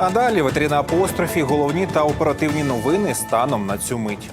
А далі ветеріна апострофі, головні та оперативні новини станом на цю мить.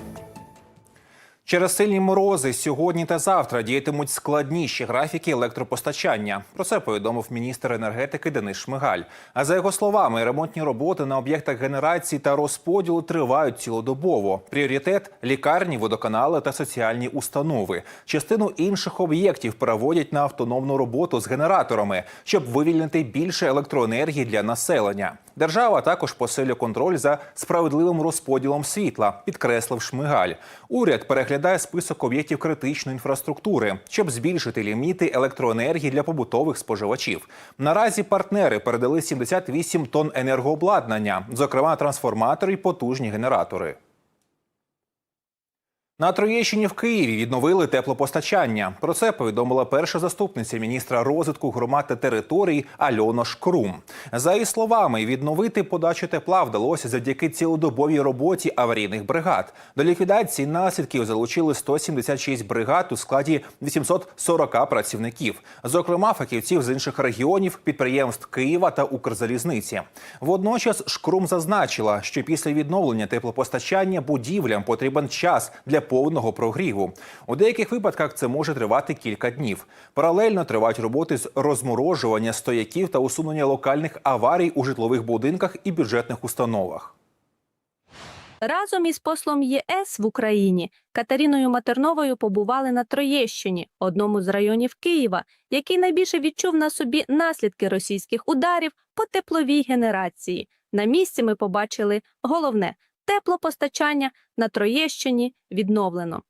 Через сильні морози сьогодні та завтра діятимуть складніші графіки електропостачання. Про це повідомив міністр енергетики Денис Шмигаль. А за його словами, ремонтні роботи на об'єктах генерації та розподілу тривають цілодобово. Пріоритет лікарні, водоканали та соціальні установи. Частину інших об'єктів переводять на автономну роботу з генераторами, щоб вивільнити більше електроенергії для населення. Держава також посилює контроль за справедливим розподілом світла, підкреслив Шмигаль. Уряд переглядає список об'єктів критичної інфраструктури, щоб збільшити ліміти електроенергії для побутових споживачів. Наразі партнери передали 78 тонн енергообладнання, зокрема трансформатори й потужні генератори. На Троєщині в Києві відновили теплопостачання. Про це повідомила перша заступниця міністра розвитку громад та територій Альона Шкрум. За її словами, відновити подачу тепла вдалося завдяки цілодобовій роботі аварійних бригад. До ліквідації наслідків залучили 176 бригад у складі 840 працівників, зокрема фахівців з інших регіонів, підприємств Києва та Укрзалізниці. Водночас Шкрум зазначила, що після відновлення теплопостачання будівлям потрібен час для повного прогріву. У деяких випадках це може тривати кілька днів. Паралельно тривають роботи з розморожування стояків та усунення локальних аварій у житлових будинках і бюджетних установах. Разом із послом ЄС в Україні Катериною Матерновою побували на Троєщині, одному з районів Києва, який найбільше відчув на собі наслідки російських ударів по тепловій генерації. На місці ми побачили головне теплопостачання на Троєщині відновлено.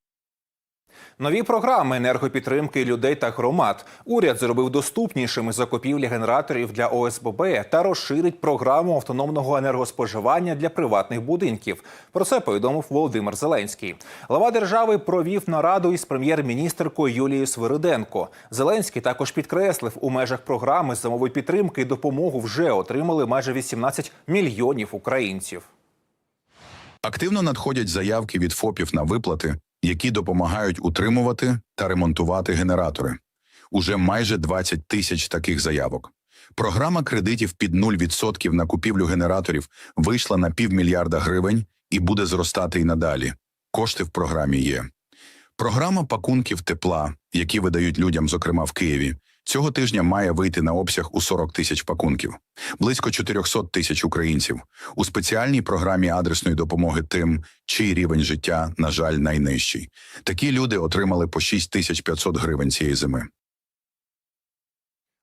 Нові програми енергопідтримки людей та громад. Уряд зробив доступнішими закупівлі генераторів для ОСББ та розширить програму автономного енергоспоживання для приватних будинків. Про це повідомив Володимир Зеленський. Глава держави провів нараду із прем'єр-міністеркою Юлією Свириденко. Зеленський також підкреслив, у межах програми зимової підтримки допомогу вже отримали майже 18 мільйонів українців. Активно надходять заявки від ФОПів на виплати, які допомагають утримувати та ремонтувати генератори. Уже майже 20 тисяч таких заявок. Програма кредитів під 0% на купівлю генераторів вийшла на півмільярда гривень і буде зростати і надалі. Кошти в програмі є. Програма пакунків тепла, які видають людям, зокрема в Києві, цього тижня має вийти на обсяг у 40 тисяч пакунків, близько 400 тисяч українців у спеціальній програмі адресної допомоги тим, чий рівень життя, на жаль, найнижчий. Такі люди отримали по 6500 гривень цієї зими.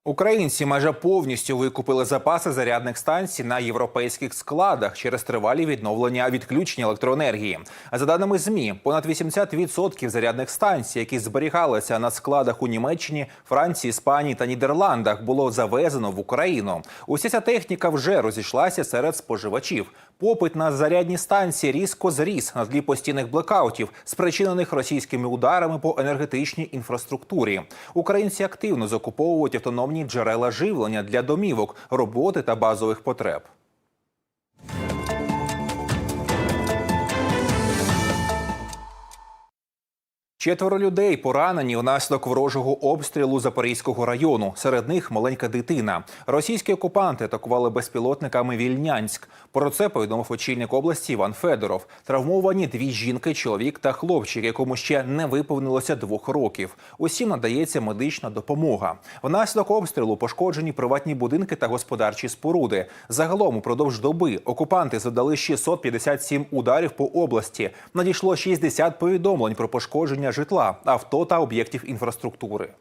Українці майже повністю викупили запаси зарядних станцій на європейських складах через тривалі відновлення відключення електроенергії. За даними змі, понад 80% зарядних станцій, які зберігалися на складах у Німеччині, Франції, Іспанії та Нідерландах, було завезено в Україну. Уся ця техніка вже розійшлася серед споживачів. Попит на зарядні станції різко зріс на тлі постійних блекаутів, спричинених російськими ударами по енергетичній інфраструктурі. Українці активно закуповують автономні джерела живлення для домівок, роботи та базових потреб. Четверо людей поранені внаслідок ворожого обстрілу Запорізького району. Серед них маленька дитина. Російські окупанти атакували безпілотниками Вільнянськ. Про це повідомив очільник області Іван Федоров. Травмовані дві жінки, чоловік та хлопчик, якому ще не виповнилося двох років. Усім надається медична допомога. Внаслідок обстрілу пошкоджені приватні будинки та господарчі споруди. Загалом упродовж доби окупанти завдали 657 ударів по області. Надійшло 60 повідомлень про пошкодження житла, авто та об'єктів інфраструктури.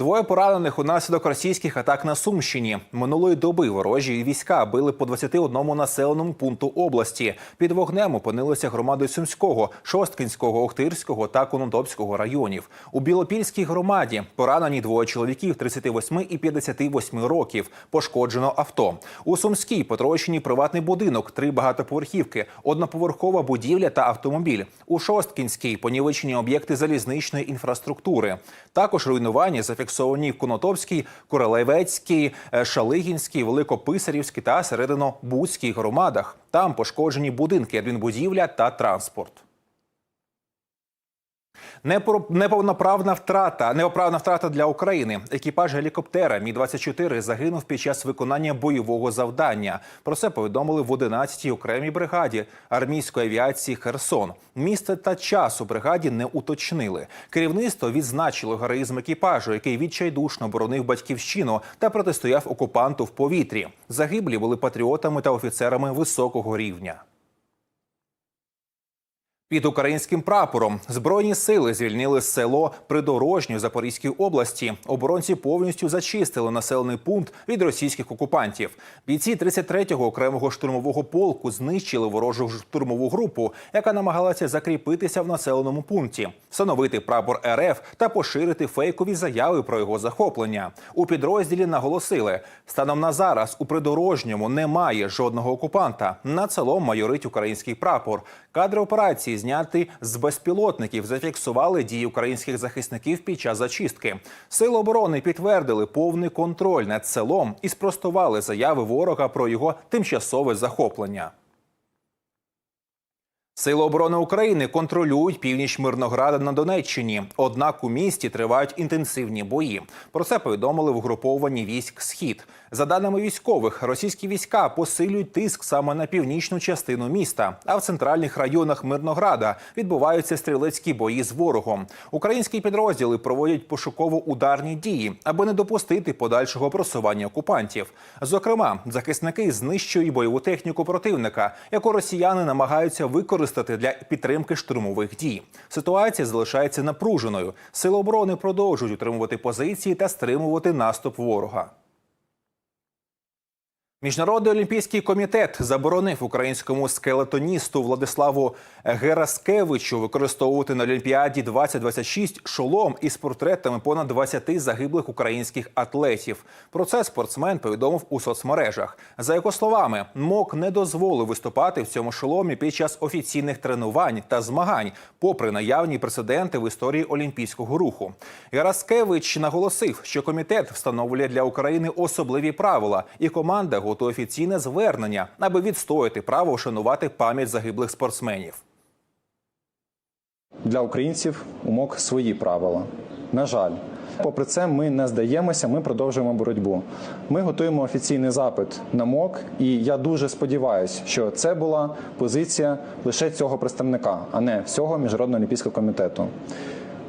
Двоє поранених унаслідок російських атак на Сумщині. Минулої доби ворожі війська били по 21 населеному пункту області. Під вогнем опинилися громади Сумського, Шосткинського, Охтирського та Конотопського районів. У Білопільській громаді поранені двоє чоловіків 38 і 58 років. Пошкоджено авто. У Сумській потрощені приватний будинок, три багатоповерхівки, одноповерхова будівля та автомобіль. У Шосткінській понівечені об'єкти залізничної інфраструктури. Також руйнування зафіксовані в Конотопській, Королевецькій, е, Шалигінській, Великописарівській та Серединобудській громадах. Там пошкоджені будинки, адмінбудівля та транспорт. Неповноправна втрата, неоправна втрата для України. Екіпаж гелікоптера Мі 24 загинув під час виконання бойового завдання. Про це повідомили в 11-й окремій бригаді армійської авіації Херсон. Місце та час у бригаді не уточнили. Керівництво відзначило героїзм екіпажу, який відчайдушно боронив батьківщину та протистояв окупанту в повітрі. Загиблі були патріотами та офіцерами високого рівня. Під українським прапором збройні сили звільнили село Придорожнє в Запорізькій області. Оборонці повністю зачистили населений пункт від російських окупантів. Бійці 33-го окремого штурмового полку знищили ворожу штурмову групу, яка намагалася закріпитися в населеному пункті, встановити прапор РФ та поширити фейкові заяви про його захоплення. У підрозділі наголосили, станом на зараз у придорожньому немає жодного окупанта. Над селом майорить український прапор. Кадри операції зняті з безпілотників зафіксували дії українських захисників під час зачистки. Сили оборони підтвердили повний контроль над селом і спростували заяви ворога про його тимчасове захоплення. Сили оборони України контролюють північ Мирнограда на Донеччині. Однак у місті тривають інтенсивні бої. Про це повідомили в угрупованні військ Схід. За даними військових, російські війська посилюють тиск саме на північну частину міста. А в центральних районах Мирнограда відбуваються стрілецькі бої з ворогом. Українські підрозділи проводять пошуково-ударні дії, аби не допустити подальшого просування окупантів. Зокрема, захисники знищують бойову техніку противника, яку росіяни намагаються використати для підтримки штурмових дій. Ситуація залишається напруженою. Сили оборони продовжують утримувати позиції та стримувати наступ ворога. Міжнародний олімпійський комітет заборонив українському скелетоністу Владиславу Гераскевичу використовувати на Олімпіаді 2026 шолом із портретами понад 20 загиблих українських атлетів. Про це спортсмен повідомив у соцмережах. За його словами, МОК не дозволив виступати в цьому шоломі під час офіційних тренувань та змагань, попри наявні прецеденти в історії олімпійського руху. Гераскевич наголосив, що комітет встановлює для України особливі правила, і команда готує офіційне звернення, аби відстояти право вшанувати пам'ять загиблих спортсменів. Для українців умок свої правила. На жаль, попри це, ми не здаємося, ми продовжуємо боротьбу. Ми готуємо офіційний запит на МОК, і я дуже сподіваюся, що це була позиція лише цього представника, а не всього міжнародного олімпійського комітету.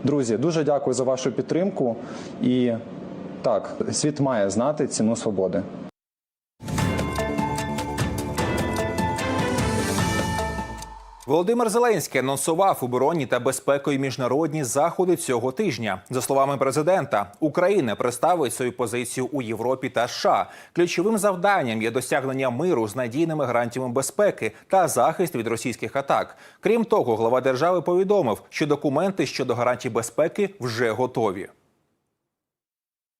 Друзі, дуже дякую за вашу підтримку. І так, світ має знати ціну свободи. Володимир Зеленський анонсував оборонні та безпекові міжнародні заходи цього тижня. За словами президента, Україна представить свою позицію у Європі та США. Ключовим завданням є досягнення миру з надійними гарантіями безпеки та захист від російських атак. Крім того, глава держави повідомив, що документи щодо гарантій безпеки вже готові.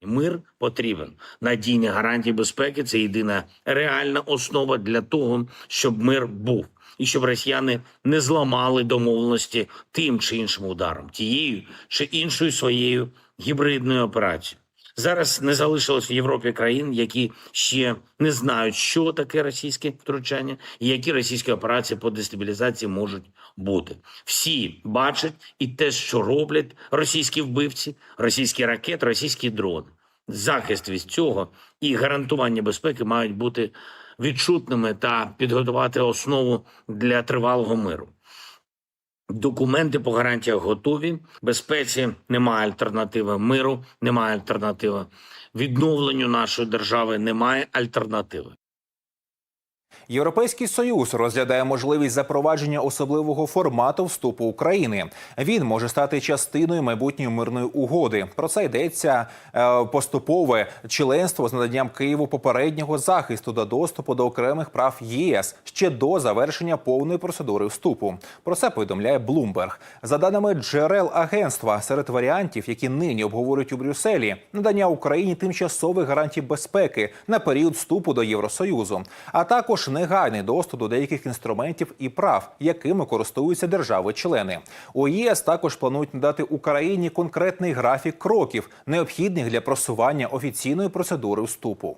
Мир потрібен. Надійні гарантії безпеки це єдина реальна основа для того, щоб мир був, і щоб росіяни не зламали домовленості тим чи іншим ударом, тією чи іншою своєю гібридною операцією. Зараз не залишилось в Європі країн, які ще не знають, що таке російське втручання і які російські операції по дестабілізації можуть бути. Всі бачать і те, що роблять російські вбивці, російські ракети, російські дрони. Захист від цього і гарантування безпеки мають бути відчутними та підготувати основу для тривалого миру. Документи по гарантіях готові. Безпеці немає альтернативи. Миру немає альтернативи. Відновленню нашої держави немає альтернативи. Європейський союз розглядає можливість запровадження особливого формату вступу України. Він може стати частиною майбутньої мирної угоди. Про це йдеться е, поступове членство з наданням Києву попереднього захисту та доступу до окремих прав ЄС ще до завершення повної процедури вступу. Про це повідомляє Bloomberg. За даними джерел агентства, серед варіантів, які нині обговорюють у Брюсселі, надання Україні тимчасових гарантій безпеки на період вступу до Євросоюзу, а також негайний доступ до деяких інструментів і прав, якими користуються держави-члени. У ЄС також планують надати Україні конкретний графік кроків, необхідних для просування офіційної процедури вступу.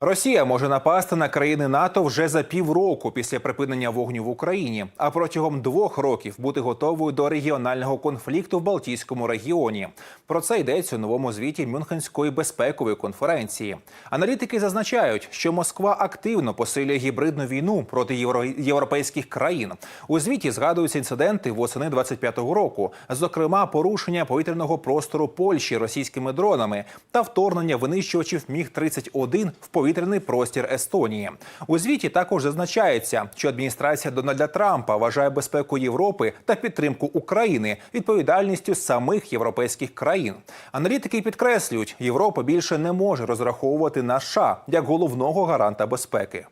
Росія може напасти на країни НАТО вже за півроку після припинення вогню в Україні, а протягом двох років бути готовою до регіонального конфлікту в Балтійському регіоні. Про це йдеться у новому звіті Мюнхенської безпекової конференції. Аналітики зазначають, що Москва активно посилює гібридну війну проти євро... європейських країн. У звіті згадуються інциденти восени 25-го року, зокрема порушення повітряного простору Польщі російськими дронами та вторгнення винищувачів Міг 31 в повітряний простір Естонії. У звіті також зазначається, що адміністрація Дональда Трампа вважає безпеку Європи та підтримку України відповідальністю самих європейських країн. Аналітики підкреслюють, Європа більше не може розраховувати на США як головного гаранта безпеки.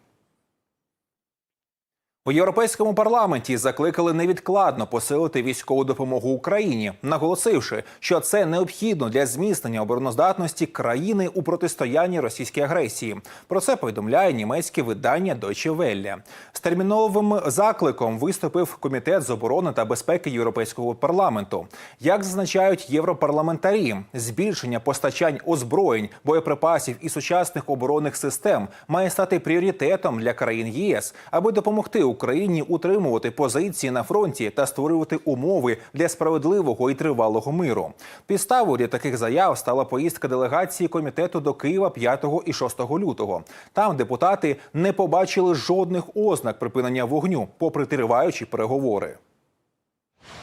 У європейському парламенті закликали невідкладно посилити військову допомогу Україні, наголосивши, що це необхідно для зміцнення обороноздатності країни у протистоянні російській агресії. Про це повідомляє німецьке видання Deutsche Welle. З терміновим закликом виступив комітет з оборони та безпеки Європейського парламенту. Як зазначають європарламентарі, збільшення постачань озброєнь, боєприпасів і сучасних оборонних систем має стати пріоритетом для країн ЄС, аби допомогти Україні утримувати позиції на фронті та створювати умови для справедливого і тривалого миру. Підставою для таких заяв стала поїздка делегації комітету до Києва 5 і 6 лютого. Там депутати не побачили жодних ознак припинення вогню, попри триваючі переговори.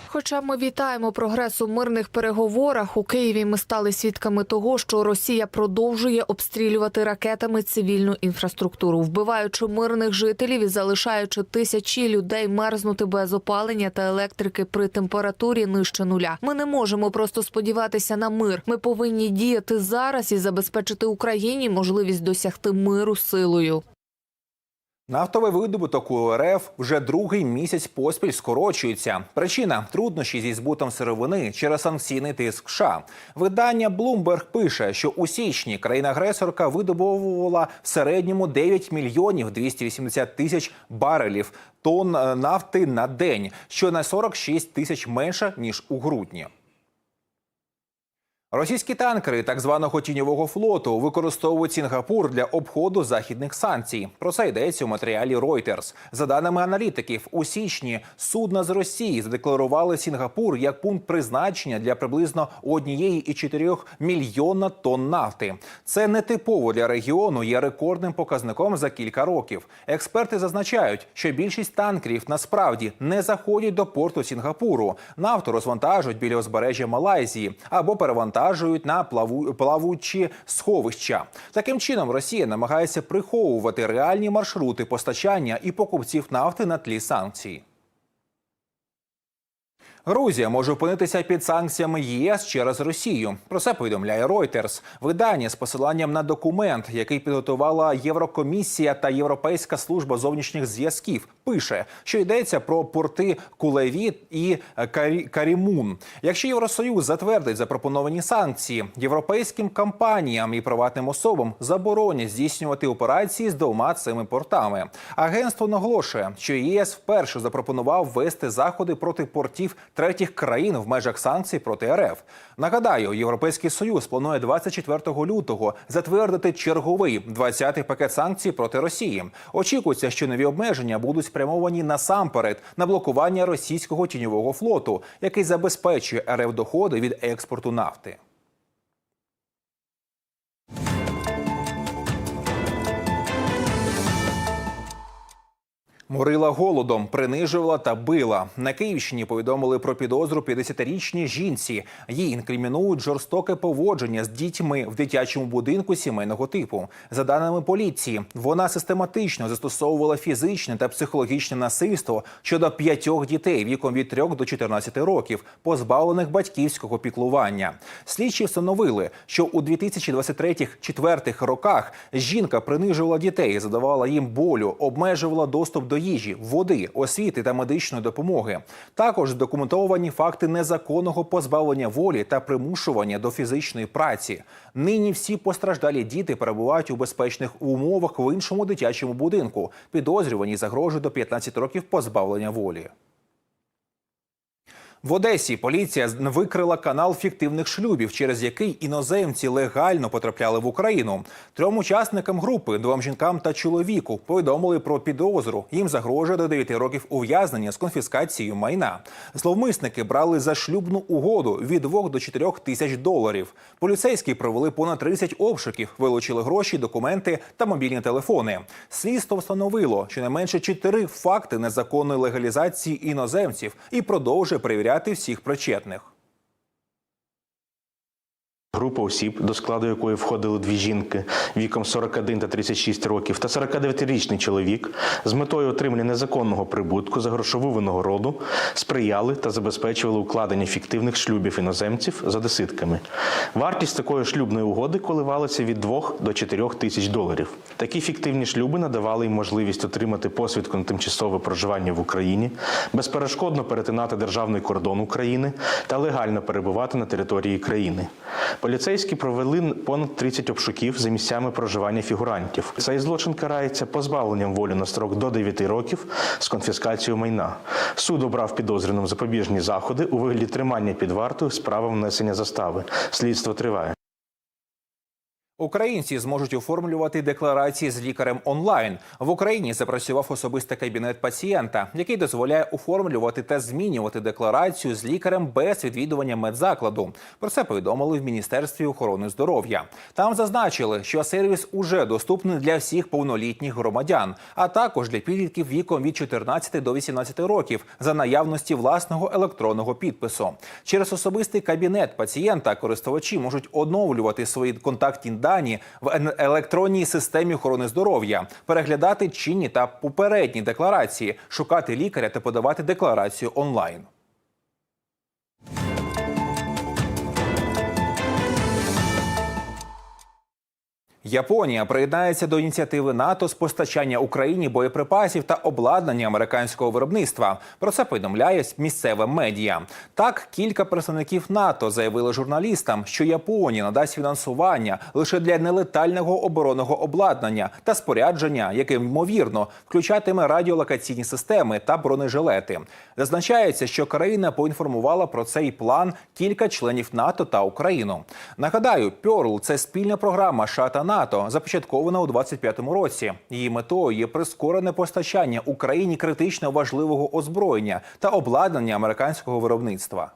Хоча ми вітаємо прогрес у мирних переговорах, у Києві ми стали свідками того, що Росія продовжує обстрілювати ракетами цивільну інфраструктуру, вбиваючи мирних жителів і залишаючи тисячі людей мерзнути без опалення та електрики при температурі нижче нуля. Ми не можемо просто сподіватися на мир. Ми повинні діяти зараз і забезпечити Україні можливість досягти миру силою. Нафтовий видобуток у РФ вже другий місяць поспіль скорочується. Причина труднощі зі збутом сировини через санкційний тиск США. Видання Bloomberg пише, що у січні країна-агресорка видобувала в середньому 9 мільйонів 280 тисяч барелів тонн е, нафти на день, що на 46 тисяч менше ніж у грудні. Російські танкери так званого тіньового флоту використовують Сінгапур для обходу західних санкцій. Про це йдеться у матеріалі Reuters. За даними аналітиків, у січні судна з Росії задекларували Сінгапур як пункт призначення для приблизно однієї і чотирьох мільйона тонн нафти. Це нетипово для регіону є рекордним показником за кілька років. Експерти зазначають, що більшість танкерів насправді не заходять до порту Сінгапуру. Нафту розвантажують біля узбережжя Малайзії або перевантажують на плаву... плавучі сховища. Таким чином, Росія намагається приховувати реальні маршрути постачання і покупців нафти на тлі санкцій. Грузія може опинитися під санкціями єС через Росію. Про це повідомляє Reuters. Видання з посиланням на документ, який підготувала Єврокомісія та Європейська служба зовнішніх зв'язків, пише, що йдеться про порти Кулевіт і Карі... Карімун. Якщо Євросоюз затвердить запропоновані санкції, європейським компаніям і приватним особам заборонять здійснювати операції з двома цими портами. Агентство наголошує, що ЄС вперше запропонував ввести заходи проти портів третіх країн в межах санкцій проти РФ. Нагадаю, Європейський Союз планує 24 лютого затвердити черговий 20-й пакет санкцій проти Росії. Очікується, що нові обмеження будуть спрямовані насамперед на блокування російського тіньового флоту, який забезпечує РФ доходи від експорту нафти. Морила голодом, принижувала та била. На Київщині повідомили про підозру 50-річній жінці. Їй інкримінують жорстоке поводження з дітьми в дитячому будинку сімейного типу. За даними поліції, вона систематично застосовувала фізичне та психологічне насильство щодо п'ятьох дітей віком від 3 до 14 років, позбавлених батьківського піклування. Слідчі встановили, що у 2023-2024 роках жінка принижувала дітей, задавала їм болю, обмежувала доступ до їжі, води, освіти та медичної допомоги. Також документовані факти незаконного позбавлення волі та примушування до фізичної праці. Нині всі постраждалі діти перебувають у безпечних умовах в іншому дитячому будинку. Підозрювані загрожують до 15 років позбавлення волі. В Одесі поліція викрила канал фіктивних шлюбів, через який іноземці легально потрапляли в Україну. Трьом учасникам групи, двом жінкам та чоловіку, повідомили про підозру. Їм загрожує до 9 років ув'язнення з конфіскацією майна. Зловмисники брали за шлюбну угоду від 2 до 4 тисяч доларів. Поліцейські провели понад 30 обшуків, вилучили гроші, документи та мобільні телефони. Слідство встановило щонайменше 4 факти незаконної легалізації іноземців і продовжує перевіряти всіх причетних. Група осіб, до складу якої входили дві жінки віком 41 та 36 років, та 49-річний чоловік з метою отримання незаконного прибутку за грошову винагороду сприяли та забезпечували укладення фіктивних шлюбів іноземців з одеситками. Вартість такої шлюбної угоди коливалася від 2 до 4 тисяч доларів. Такі фіктивні шлюби надавали їм можливість отримати посвідку на тимчасове проживання в Україні, безперешкодно перетинати державний кордон України та легально перебувати на території країни. Поліцейські провели понад 30 обшуків за місцями проживання фігурантів. Цей злочин карається позбавленням волі на строк до 9 років з конфіскацією майна. Суд обрав підозрюваним запобіжні заходи у вигляді тримання під вартою з правом внесення застави. Слідство триває. Українці зможуть оформлювати декларації з лікарем онлайн. В Україні запрацював особистий кабінет пацієнта, який дозволяє оформлювати та змінювати декларацію з лікарем без відвідування медзакладу. Про це повідомили в Міністерстві охорони здоров'я. Там зазначили, що сервіс уже доступний для всіх повнолітніх громадян, а також для підлітків віком від 14 до 18 років за наявності власного електронного підпису. Через особистий кабінет пацієнта користувачі можуть оновлювати свої контактні дані в ен- електронній системі охорони здоров'я, переглядати чинні та попередні декларації, шукати лікаря та подавати декларацію онлайн. Японія приєднається до ініціативи НАТО з постачання Україні боєприпасів та обладнання американського виробництва. Про це повідомляє місцеве медіа. Так, кілька представників НАТО заявили журналістам, що Японія надасть фінансування лише для нелетального оборонного обладнання та спорядження, яке ймовірно включатиме радіолокаційні системи та бронежилети. Зазначається, що країна поінформувала про цей план кілька членів НАТО та Україну. Нагадаю, Пьорл це спільна програма США та започаткована у 25-му році. Її метою є прискорене постачання Україні критично важливого озброєння та обладнання американського виробництва.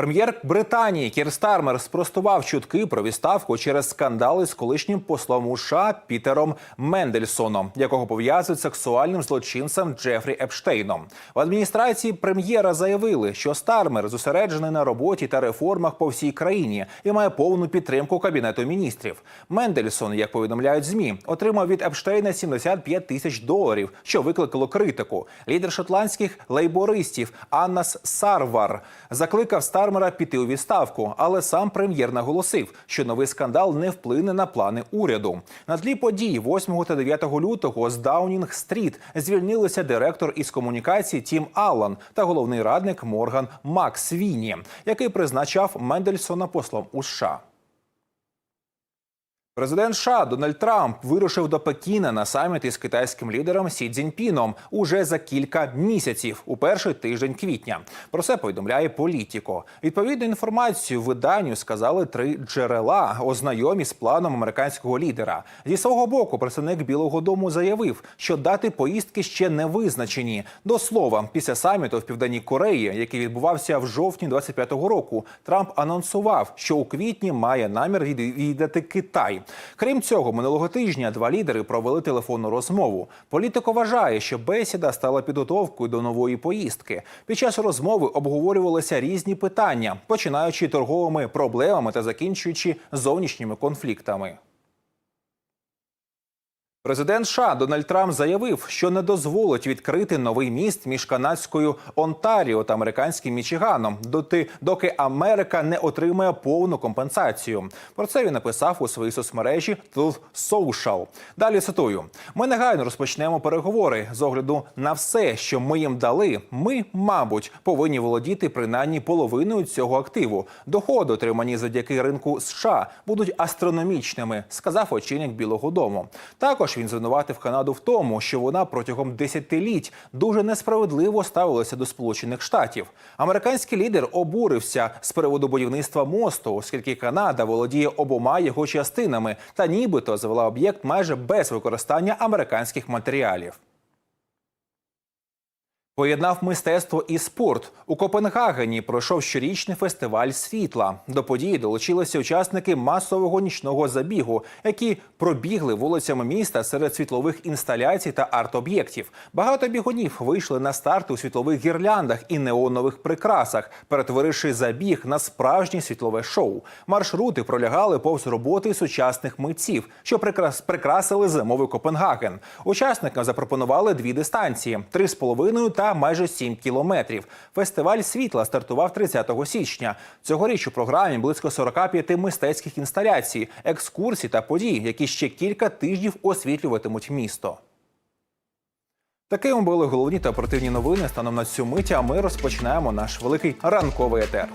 Прем'єр Британії Кір Стармер спростував чутки про відставку через скандали з колишнім послом США Пітером Мендельсоном, якого пов'язують сексуальним злочинцем Джефрі Епштейном. В адміністрації прем'єра заявили, що Стармер зосереджений на роботі та реформах по всій країні і має повну підтримку кабінету міністрів. Мендельсон, як повідомляють змі, отримав від Епштейна 75 тисяч доларів, що викликало критику. Лідер шотландських лейбористів Аннас Сарвар закликав Стармера піти у відставку, але сам прем'єр наголосив, що новий скандал не вплине на плани уряду. На тлі подій 8 та 9 лютого з Даунінг-стріт звільнилися директор із комунікації Тім Аллан та головний радник Морган Макс Віні, який призначав Мендельсона послом у США. Президент США Дональд Трамп вирушив до Пекіна на саміт із китайським лідером Сі Цзіньпіном уже за кілька місяців у перший тиждень квітня. Про це повідомляє політіко. Відповідну інформацію виданню сказали три джерела, ознайомі з планом американського лідера. Зі свого боку, представник Білого Дому заявив, що дати поїздки ще не визначені. До слова, після саміту в південній Кореї, який відбувався в жовтні 25-го року, Трамп анонсував, що у квітні має намір відвідати Китай. Крім цього, минулого тижня два лідери провели телефонну розмову. Політико вважає, що бесіда стала підготовкою до нової поїздки. Під час розмови обговорювалися різні питання, починаючи торговими проблемами та закінчуючи зовнішніми конфліктами. Президент США Дональд Трамп заявив, що не дозволить відкрити новий міст між канадською Онтаріо та американським Мічиганом, доти, доки Америка не отримає повну компенсацію. Про це він написав у своїй соцмережі Truth Social. Далі цитую: ми негайно розпочнемо переговори з огляду на все, що ми їм дали. Ми, мабуть, повинні володіти принаймні половиною цього активу. Доходи, отримані завдяки ринку США, будуть астрономічними, сказав очільник Білого Дому. Також він звинуватив Канаду в тому, що вона протягом десятиліть дуже несправедливо ставилася до Сполучених Штатів. Американський лідер обурився з приводу будівництва мосту, оскільки Канада володіє обома його частинами та нібито завела об'єкт майже без використання американських матеріалів. Поєднав мистецтво і спорт. У Копенгагені пройшов щорічний фестиваль світла. До події долучилися учасники масового нічного забігу, які пробігли вулицями міста серед світлових інсталяцій та арт-об'єктів. Багато бігунів вийшли на старт у світлових гірляндах і неонових прикрасах, перетворивши забіг на справжнє світлове шоу. Маршрути пролягали повз роботи сучасних митців, що прикрас- прикрасили зимовий Копенгаген. Учасникам запропонували дві дистанції: 3,5 та майже 7 кілометрів. Фестиваль світла стартував 30 січня. Цьогоріч у програмі близько 45 мистецьких інсталяцій, екскурсій та подій, які ще кілька тижнів освітлюватимуть місто. Такими були головні та оперативні новини станом на цю мить. А ми розпочинаємо наш великий ранковий етер.